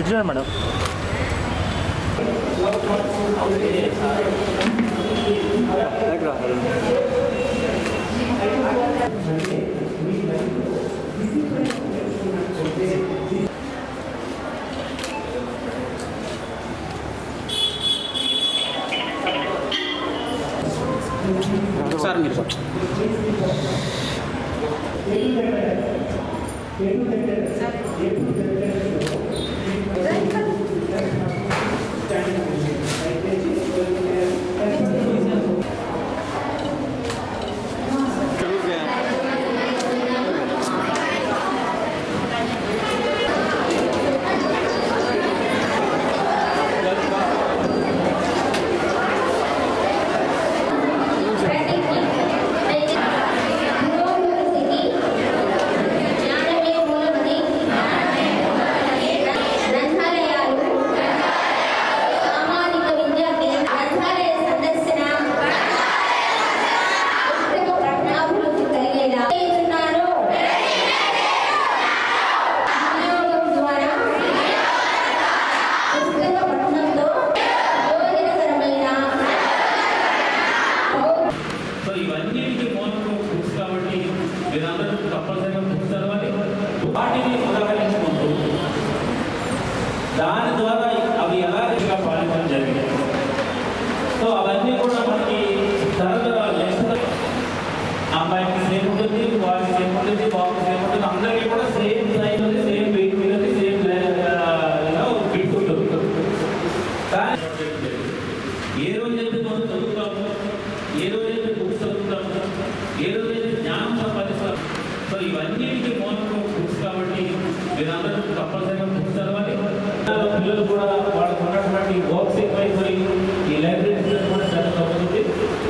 ఇట్లా madam Thank you. వాటిని ఉదాహరించుకుంటూ దాని ద్వారా అవి ఎలాగగా పాలించడం జరిగింది సో అవన్నీ కూడా మనకి తరతరాలు నెక్స్ట్ అమ్మాయికి సేమ్ ఉంటుంది బాయ్కి సేమ్ ఉంటుంది బాబుకి సేమ్ ఉంటుంది అందరికీ కూడా వాళ్ళకు ఉన్నటువంటి వర్క్స్ ఎక్కువైపోయి ఈ లైబ్రరీ కూడా చాలా తగ్గుతుంది.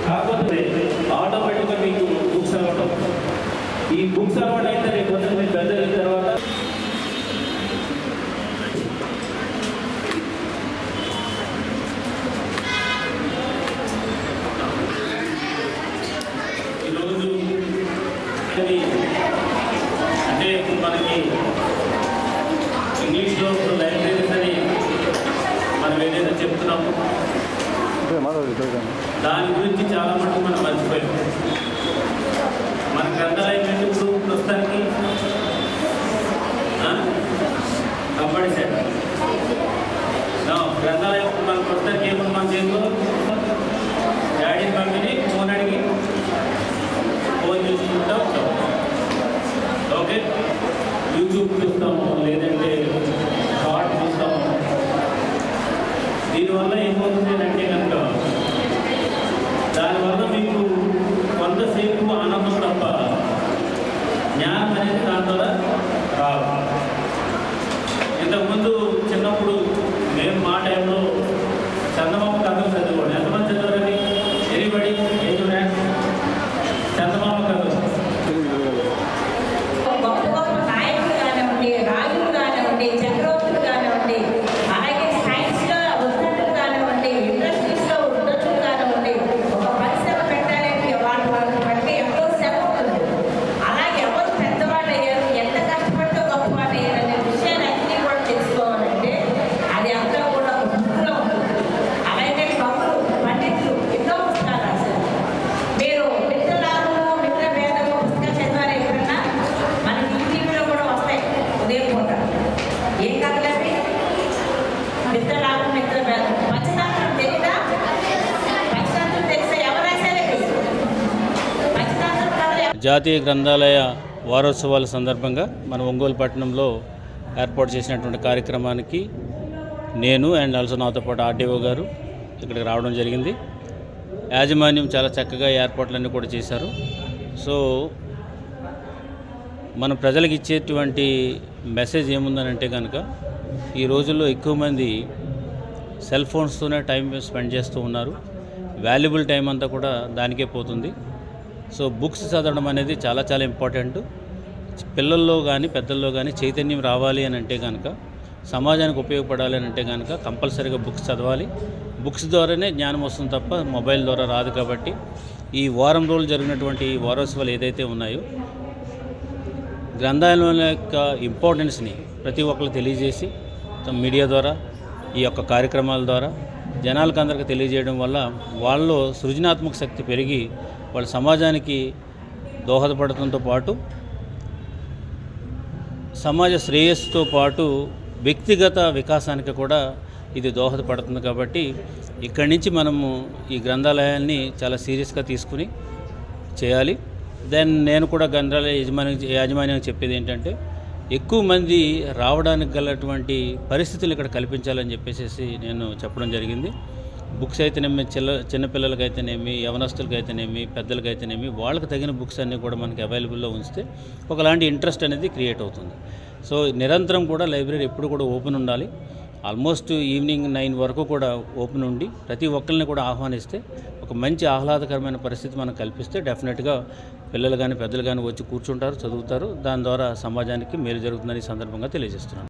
కాకపోతే ఆటోమేటిక్గా మీకు బుక్స్ అవ్వడం ఈ బుక్స్ అలవాటు అయితే రేపు పొద్దున్న మీరు పెద్ద తర్వాత ఈరోజు అంటే మనకి ఇంగ్లీష్లో ఇప్పుడు లైబ్రరీస్ అని మనం ఏదైతే చెప్తున్నామో దాని గురించి చాలా మటుకు మనం మర్చిపోయాం. మన గ్రంథాలయం ఏంటి ఇప్పుడు ప్రస్తుతానికి No, గ్రంథాలయం మన ప్రస్తుతానికి ఏమన్నా మన చేతిలో? డాడీ మమ్మీని ఫోన్ అడిగి ఫోన్ చూసుకుంటా. జాతీయ గ్రంథాలయ వారోత్సవాల సందర్భంగా మన ఒంగోలు పట్టణంలో ఏర్పాటు చేసినటువంటి కార్యక్రమానికి నేను అండ్ ఆల్సో నాతో పాటు ఆర్డీఓ గారు ఇక్కడికి రావడం జరిగింది. యాజమాన్యం చాలా చక్కగా ఏర్పాట్లన్నీ కూడా చేశారు. సో మన ప్రజలకు ఇచ్చేటువంటి మెసేజ్ ఏముందనంటే కనుక ఈ రోజుల్లో ఎక్కువ మంది సెల్ ఫోన్స్తోనే టైం స్పెండ్ చేస్తూ ఉన్నారు. వాల్యుబుల్ టైం అంతా కూడా దానికే పోతుంది. సో బుక్స్ చదవడం అనేది చాలా చాలా ఇంపార్టెంట్. పిల్లల్లో కానీ పెద్దల్లో కానీ చైతన్యం రావాలి అని అంటే కనుక సమాజానికి ఉపయోగపడాలి అని అంటే కనుక కంపల్సరీగా బుక్స్ చదవాలి. బుక్స్ ద్వారానే జ్ఞానం వస్తుంది తప్ప మొబైల్ ద్వారా రాదు కాబట్టి ఈ వారం రోజులు జరిగినటువంటి ఈ వారోత్సవాలు ఏదైతే ఉన్నాయో గ్రంథాలయం యొక్క ఇంపార్టెన్స్ని ప్రతి ఒక్కరు తెలియజేసి మీడియా ద్వారా ఈ యొక్క కార్యక్రమాల ద్వారా జనాలకు అందరికీ తెలియజేయడం వల్ల వాళ్ళలో సృజనాత్మక శక్తి పెరిగి వాళ్ళ సమాజానికి దోహదపడటంతో పాటు సమాజ శ్రేయస్సుతో పాటు వ్యక్తిగత వికాసానికి కూడా ఇది దోహదపడుతుంది కాబట్టి ఇక్కడి నుంచి మనము ఈ గ్రంథాలయాన్ని చాలా సీరియస్గా తీసుకుని చేయాలి. దెన్ నేను కూడా గ్రంథాలయ యజమాని యాజమాన్యం చెప్పేది ఏంటంటే ఎక్కువ మంది రావడానికి గలటువంటి పరిస్థితులు ఇక్కడ కల్పించాలని చెప్పేసి నేను చెప్పడం జరిగింది. బుక్స్ అయితేనేమి చిల్ల చిన్నపిల్లలకైతేనేమి యవనస్తులకైతేనేమి పెద్దలకైతేనేమి వాళ్ళకి తగిన బుక్స్ అన్నీ కూడా మనకి అవైలబుల్లో ఉంచితే ఒకలాంటి ఇంట్రెస్ట్ అనేది క్రియేట్ అవుతుంది. సో నిరంతరం కూడా లైబ్రరీ ఎప్పుడు కూడా ఓపెన్ ఉండాలి. ఆల్మోస్ట్ ఈవినింగ్ నైన్ వరకు కూడా ఓపెన్ ఉండి ప్రతి ఒక్కరిని కూడా ఆహ్వానిస్తే ఒక మంచి ఆహ్లాదకరమైన పరిస్థితి మనం కల్పిస్తే డెఫినెట్గా పిల్లలు కానీ పెద్దలు కానీ వచ్చి కూర్చుంటారు చదువుతారు. దాని ద్వారా సమాజానికి మేలు జరుగుతుందని ఈ సందర్భంగా తెలియజేస్తున్నాను.